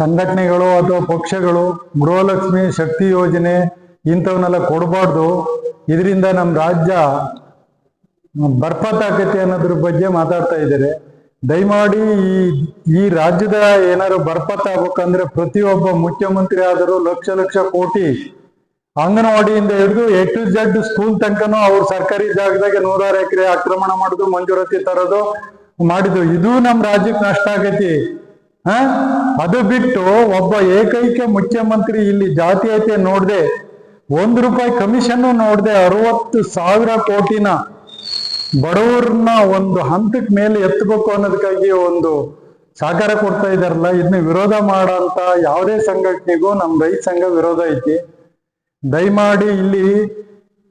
ಸಂಘಟನೆಗಳು ಅಥವಾ ಪಕ್ಷಗಳು ಗೃಹಲಕ್ಷ್ಮಿ ಶಕ್ತಿ ಯೋಜನೆ ಇಂಥವನ್ನೆಲ್ಲ ಕೊಡಬಾರ್ದು. ಇದರಿಂದ ನಮ್ಮ ರಾಜ್ಯ ಬರ್ಪತ್ತಾಕತಿ ಅನ್ನೋದ್ರ ಬಗ್ಗೆ ಮಾತಾಡ್ತಾ ಇದ್ದಾರೆ. ದಯಮಾಡಿ ಈ ಈ ರಾಜ್ಯದ ಏನಾದ್ರು ಬರ್ಪತ್ತಾಗಬೇಕಂದ್ರೆ ಪ್ರತಿಯೊಬ್ಬ ಮುಖ್ಯಮಂತ್ರಿ ಆದರೂ ಲಕ್ಷ ಲಕ್ಷ ಕೋಟಿ ಅಂಗನವಾಡಿಯಿಂದ ಹಿಡಿದು ಎ ಟು ಜೆಡ್ ಸ್ಕೂಲ್ ತನಕನೂ ಅವ್ರು ಸರ್ಕಾರಿ ಜಾಗದಾಗ ನೂರಾರು ಎಕರೆ ಆಕ್ರಮಣ ಮಾಡುದು, ಮಂಜೂರಾತಿ ತರೋದು ಮಾಡಿದ್ದು. ಇದು ನಮ್ಮ ರಾಜ್ಯಕ್ಕೆ ನಷ್ಟ ಆಗೈತಿ. ಹ? ಅದು ಬಿಟ್ಟು ಒಬ್ಬ ಏಕೈಕ ಮುಖ್ಯಮಂತ್ರಿ ಇಲ್ಲಿ ಜಾತೀಯತೆ ನೋಡ್ದೆ, ಒಂದು ರೂಪಾಯಿ ಕಮಿಷನ್ ನೋಡ್ದೆ ಅರವತ್ತು ಸಾವಿರ ಕೋಟಿನ ಬಡವ್ರನ್ನ ಒಂದು ಹಂತಕ್ಕೆ ಮೇಲೆ ಎತ್ತಬೇಕು ಅನ್ನೋದಕ್ಕಾಗಿ ಒಂದು ಸಹಕಾರ ಕೊಡ್ತಾ ಇದಾರಲ್ಲ ಇದನ್ನ ವಿರೋಧ ಮಾಡೋಂತ ಯಾವುದೇ ಸಂಘಟನೆಗೂ ನಮ್ಮ ರೈತ ಸಂಘ ವಿರೋಧ ಐತಿ. ದಯಮಾಡಿ ಇಲ್ಲಿ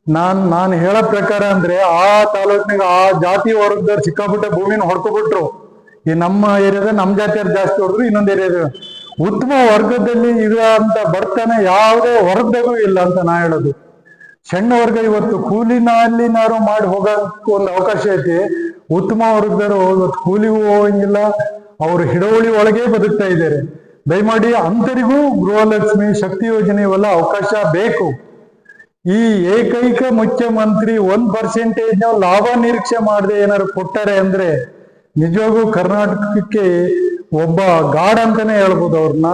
ನಾನ್, ನಾನು ಹೇಳೋ ಪ್ರಕಾರ ಅಂದ್ರೆ ಆ ತಾಲೂಕಿನಾಗ ಆ ಜಾತಿ ವರ್ಗದವ್ರು ಸಿಕ್ಕಾಪಟ್ಟೆ ಭೂಮಿನ ಹೊಡ್ಕೊಬಿಟ್ರು. ಈ ನಮ್ಮ ಏರಿಯಾದ ನಮ್ಮ ಜಾತಿಯವ್ರು ಜಾಸ್ತಿ ಹೊಡೆದ್ರು ಇನ್ನೊಂದು ಏರಿಯಾದ. ಉತ್ತಮ ವರ್ಗದಲ್ಲಿ ಇರೋ ಅಂತ ಬರ್ತಾನೆ ಯಾವುದೇ ವರ್ಗದಾಗೂ ಇಲ್ಲ ಅಂತ ನಾ ಹೇಳೋದು. ಸಣ್ಣ ವರ್ಗ ಇವತ್ತು ಕೂಲಿನ ಅಲ್ಲಿನಾರು ಮಾಡಿ ಹೋಗೋಕ್ಕೂ ಒಂದು ಅವಕಾಶ ಐತಿ. ಉತ್ತಮ ವರ್ಗದವರು ಇವತ್ತು ಕೂಲಿಗೂ ಹೋಗಂಗಿಲ್ಲ. ಅವರು ಹಿಡವಳಿ ಒಳಗೆ ಬದುಕ್ತಾ ಇದ್ದಾರೆ. ದಯಮಾಡಿ ಅಂತರಿಗೂ ಗೃಹಲಕ್ಷ್ಮಿ ಶಕ್ತಿ ಯೋಜನೆ ಇವೆಲ್ಲ ಅವಕಾಶ ಬೇಕು. ಈ ಏಕೈಕ ಮುಖ್ಯಮಂತ್ರಿ ಒಂದ್ ಪರ್ಸೆಂಟೇಜ್ ಲಾಭ ನಿರೀಕ್ಷೆ ಮಾಡದೆ ಏನಾದ್ರು ಕೊಟ್ಟಾರೆ ಅಂದ್ರೆ ನಿಜವಾಗೂ ಕರ್ನಾಟಕಕ್ಕೆ ಒಬ್ಬ ಗಾಡ್ ಅಂತಾನೆ ಹೇಳ್ಬೋದು ಅವ್ರನ್ನ.